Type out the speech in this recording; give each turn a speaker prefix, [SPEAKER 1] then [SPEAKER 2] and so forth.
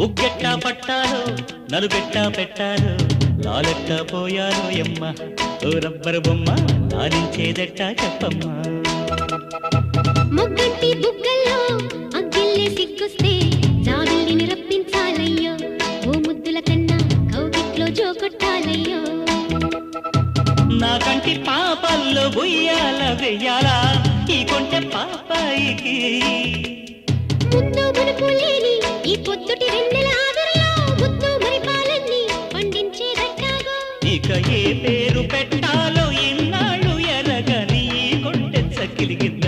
[SPEAKER 1] ఉగ్గెట్టా పట్టాలో నలుగెట్టా పెట్టాలో లాలెట్ట పోయాలో ఎమ్మ. ఓ రబ్బరు బొమ్మ లాలించేదెట్టా చెప్పమ్మా.
[SPEAKER 2] మొగ్గంటి బుగ్గల్లో అగ్గిల్లే సిగ్గొస్తే జాబిల్లిని రప్పించాలయ్యో ఓ ముద్దుల కన్నా కౌగిట్లో జోకొట్టాలయ్యో
[SPEAKER 1] నా కంటి పాపల్లో ఉయ్యాల వెయ్యాలా? ఈ కొంటె పాపాయికి
[SPEAKER 2] పొద్దుటి వెన్నెల ఆవిరిలో ముద్దు మరిపాలన్నీ పండించే దట్టాగో.
[SPEAKER 1] ఇక ఏ పేరు పెట్టాలో ఇన్నాళ్ళు ఎరగని కొంటెచ్చ కిలిగింది.